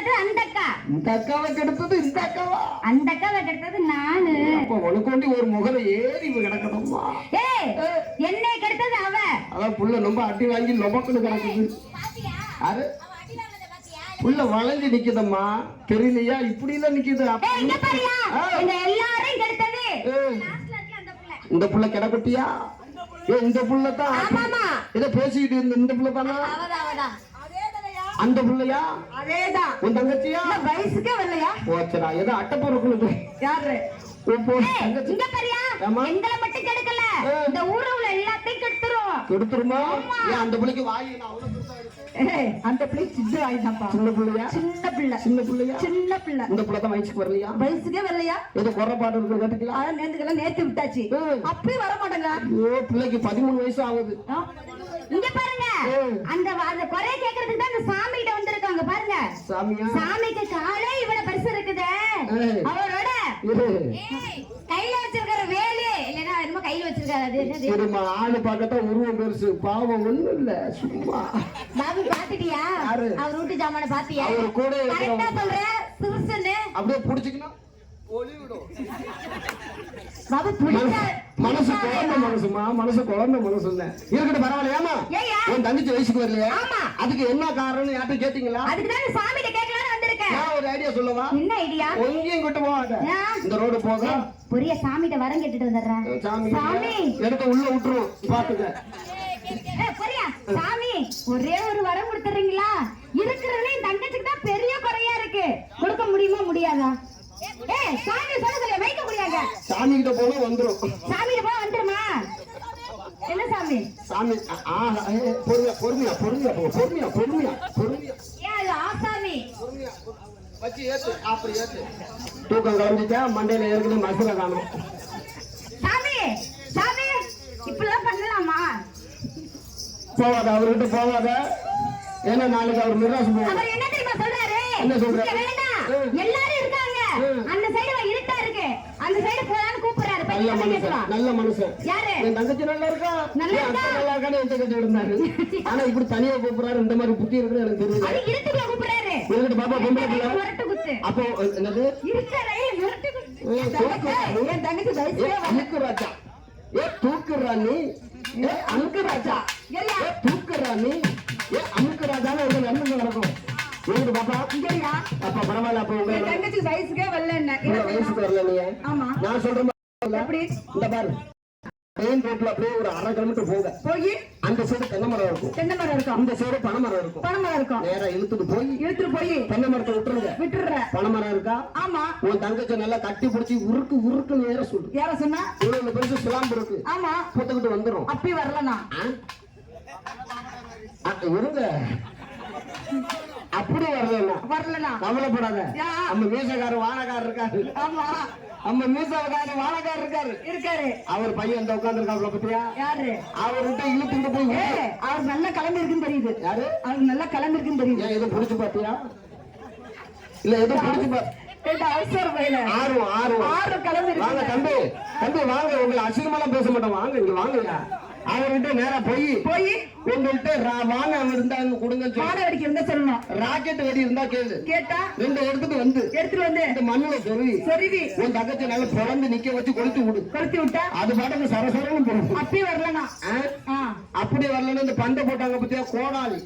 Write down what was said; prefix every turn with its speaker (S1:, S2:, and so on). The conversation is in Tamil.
S1: கெடுத்தது அந்த அக்கா
S2: இந்த அக்காவை கெடுத்தது இந்த அக்காவா?
S1: அந்த அக்காவை கெடுத்தது நானு.
S2: அப்ப உனக்கொண்டி ஒரு முகல ஏறி கிடக்கணும்மா
S1: ஏய் என்னை கெடுத்தது அவ.
S2: அதான் புள்ள ரொம்ப அடி வாங்கி லொபக்குன்னு கிடக்குது. அது புள்ள வளைஞ்சு நிக்குதம்மா. தெரியலையா? இப்படி எல்லாம் நிக்குது
S1: எல்லாரையும் கெடுத்தது.
S2: இந்த புள்ள கிடக்குட்டியா? ஏ இந்த புள்ள தான்
S1: ஆமாமா
S2: ஏதோ பேசிக்கிட்டு இருந்த இந்த புள்ள தானா அந்த புள்ளையா?
S1: அதேதான்.
S2: உன் தங்கச்சியா?
S1: வயசுக்கே வரலையா?
S2: போச்சடா ஏதோ அட்டப்பொருக்குள்ள
S1: யாரு இங்க பாரியா. எங்களை மட்டும் கெடுக்கல. இந்த ஊர்ல உள்ள எல்லாத்தையும் கெடுத்துரும்.
S2: கெடுத்துருமா? அந்த புள்ளைக்கு வாய் அவ்வளவு.
S1: அந்த பிள்ளை சின்ன வயசாப்பா
S2: சின்ன புள்ளையா?
S1: சின்ன பிள்ளை.
S2: சின்ன புள்ளையா?
S1: சின்ன பிள்ளை.
S2: இந்த புள்ள தான் வயசுக்கு வரலையா?
S1: வயசுக்கே வரலையா?
S2: ஏதோ குறைபாடு இருக்கு கேட்டுக்கலாம்.
S1: அதான் நேத்துக்கெல்லாம் நேத்து விட்டாச்சு. அப்பயும் வர மாட்டேங்க
S2: ஐயோ பிள்ளைக்கு பதிமூணு வயசு ஆகுது.
S1: இங்க பாருங்க. அந்த அந்த குறைய கேக்குறதுக்கு தான் அந்த சாமி கிட்ட வந்திருக்காங்க. பாருங்க. சாமிக்கு காலே இவ்வளவு பெருசு இருக்குதே. அவரோட கையில வச்சிருக்கிற வேலு. இல்லன்னா என்னமோ கையில வச்சிருக்காரு. அது என்னது?
S2: சரிம்மா ஆளு பார்க்கத்தான் உருவம் பெருசு. பாவம் ஒண்ணும் இல்ல. சும்மா.
S1: பாபு பாத்துட்டியா? அவர் வீட்டு ஜாமான பாத்தியா?
S2: அவர் கூட
S1: கரெக்டா சொல்ற சிறுசுன்னு.
S2: அப்படியே புடிச்சுக்கணும். ஒளி விடும்
S1: பாபு பிடிச்சா
S2: மனசு குழந்தை மனசுமா மனசு குழந்தை மனசு இல்ல இருக்கட்டும் பரவாயில்லையாமா உன் தங்கச்சி வயசுக்கு வரலையா?
S1: ஆமா.
S2: அதுக்கு என்ன காரணம் யார்ட்ட கேட்டீங்களா?
S1: அதுக்கு தான் சாமி கிட்ட கேட்கலாம்னு வந்திருக்கேன்.
S2: நான் ஒரு ஐடியா சொல்லவா?
S1: என்ன ஐடியா
S2: எங்கேயும் கிட்ட போகாத? இந்த ரோடு போக.
S1: பெரிய சாமிகிட்ட வரம் கேட்டுட்டு வந்துடுறேன்.
S2: சாமி
S1: சாமி.
S2: எடுத்து உள்ள விட்டுரும் பாத்துக்க.
S1: சாமி ஒரே ஒரு வரம் கொடுத்துறீங்களா இருக்கிறதுல என் தங்கச்சிக்கு தான் பெரிய குறையா இருக்கு கொடுக்க முடியுமா முடியாதா ஏய் சாமி சொல்ல சொல்ல வைக்க முடியாங்க
S2: சாமி கிட்ட போனா வந்துரும்.
S1: வந்துருமா? என்ன சாமி?
S2: சாமி பொறுமையா பொறுமையா பொறுமையா போ, பொறுமையா பொறுமையா பொறுமையா.
S1: ஏன் அது ஆசாமி?
S2: பொறுமையா வச்சு ஏத்து அப்படி ஏத்து. தூக்கம் கலந்துட்டா மண்டையில காணும்.
S1: சாமி சாமி இப்படிலாம் பண்ணலாமா?
S2: போவாத அவர்கிட்ட போவாத ஏன்னா நாளைக்கு அவர் மிராசு போவார்.
S1: அவர் என்ன தெரியுமா சொல்றாரு?
S2: என்ன சொல்றாரு?
S1: வேண்டாம். எல்லாரும் இருக்காங்க. அந்த சைடு இருட்டா இருக்கு. அந்த சைடு போலான்னு கூப்பிடுறாரு போய்
S2: நல்ல மனுஷன். நல்ல மனுஷன்.
S1: யாரு?
S2: என் தங்கச்சி நல்லா இருக்கா?
S1: நல்லா இருக்கா?
S2: எந்த கட்டி இருந்தாரு ஆனா இப்படி தனியா கூப்பிடுறாரு இந்த மாதிரி புத்தி இருக்குன்னு எனக்கு தெரியுது. பாப்பா பொம்பளை பிள்ளை. அப்போ என்னது?
S1: இருக்கிறே. என் தங்கச்சி
S2: ராஜா ஏ தூக்குறா நீ. ஏ அமுக்கு ராஜா ஏ தூக்குறா நீ. ஏ அமுக்கு ராஜான்னு ஒரு நன்மை நடக்கும். எங்கிட்ட பாப்பா.
S1: இங்கயா?
S2: அப்பா பரவாயில்ல அப்ப உங்க
S1: தங்கச்சி வயசுக்கே வரல என்ன
S2: வயசுக்கு வரல நீ.
S1: ஆமா.
S2: நான் சொல்ற மாதிரி
S1: எப்படி
S2: இந்த பாரு. மெயின் ரோட்ல அப்படியே ஒரு அரை கிலோமீட்டர் போங்க
S1: போய்.
S2: அந்த சைடு தென்னை மரம் இருக்கும்.
S1: தென்னை மரம் இருக்கும்.
S2: இந்த சைடு பனை மரம் இருக்கும்.
S1: பனை மரம் இருக்கும்.
S2: நேரா இழுத்துட்டு போய்.
S1: இழுத்துட்டு போய்.
S2: தென்னை மரத்தை விட்டுருங்க. இருக்கா?
S1: ஆமா.
S2: உன் தங்கச்சி நல்லா கட்டி பிடிச்சி உருக்கு சொல்லு.
S1: யார சொன்னா?
S2: இவ்வளவு பெருசு சிலாம்பு இருக்கு.
S1: ஆமா.
S2: புத்துக்கிட்டு வந்துரும்.
S1: அப்படி வரலனா
S2: ஆ? அ, இருங்க. அப்படி வரலன்னா
S1: வரலனா
S2: கவலைப்படாத. நம்ம மீசக்காரர் வானக்காரர் இருக்காரு.
S1: ஆமா.
S2: நம்ம மீசக்காரர் வானக்காரர் இருக்காரு.
S1: இருக்காரு.
S2: அவர் பையன் இந்த உட்கார்ந்துருக்காப்ல பத்தியா?
S1: யாரு?
S2: அவர்கிட்ட இழுத்துட்டு போய்.
S1: அவர் நல்லா கிளம்பி இருக்குன்னு தெரியுது.
S2: யாரு?
S1: அவர் நல்லா கிளம்பி இருக்குன்னு தெரியுது
S2: எதுவும் பிடிச்சு பாத்தியா? இல்ல எதுவும் பிடிச்சு பா ஆர்வம் ஆர்வம்.
S1: ஆறு கிளம்பி
S2: வாங்க தம்பி தம்பி வாங்க. உங்களை அசிங்கமெல்லாம் பேச மாட்டோம். வாங்க இங்க வாங்க. அவர்கிட்ட நேரா போய்
S1: போய்.
S2: உங்கள்கிட்ட வாங்க அவர் இருந்தா சொல்லு.
S1: மாட வெடிக்க இருந்தா சொல்லணும்.
S2: ராக்கெட் வெடி இருந்தா கேளு.
S1: கேட்டா?
S2: ரெண்டு எடுத்துட்டு வந்து.
S1: எடுத்துட்டு வந்து.
S2: இந்த மண்ணுல சொருவி.
S1: சொருவி.
S2: உன் தங்கச்சி நல்லா பிறந்து நிக்க வச்சு கொளுத்து விடு.
S1: கொளுத்தி விட்டா?
S2: அது பாட்டுக்கு சரசரன்னு போகும்.
S1: அப்பயும் வரலனா
S2: ஆ?
S1: ஆ.
S2: அப்படி வரலன்னு இந்த பண்டை போட்டாங்க பத்தியா? கோடாலி.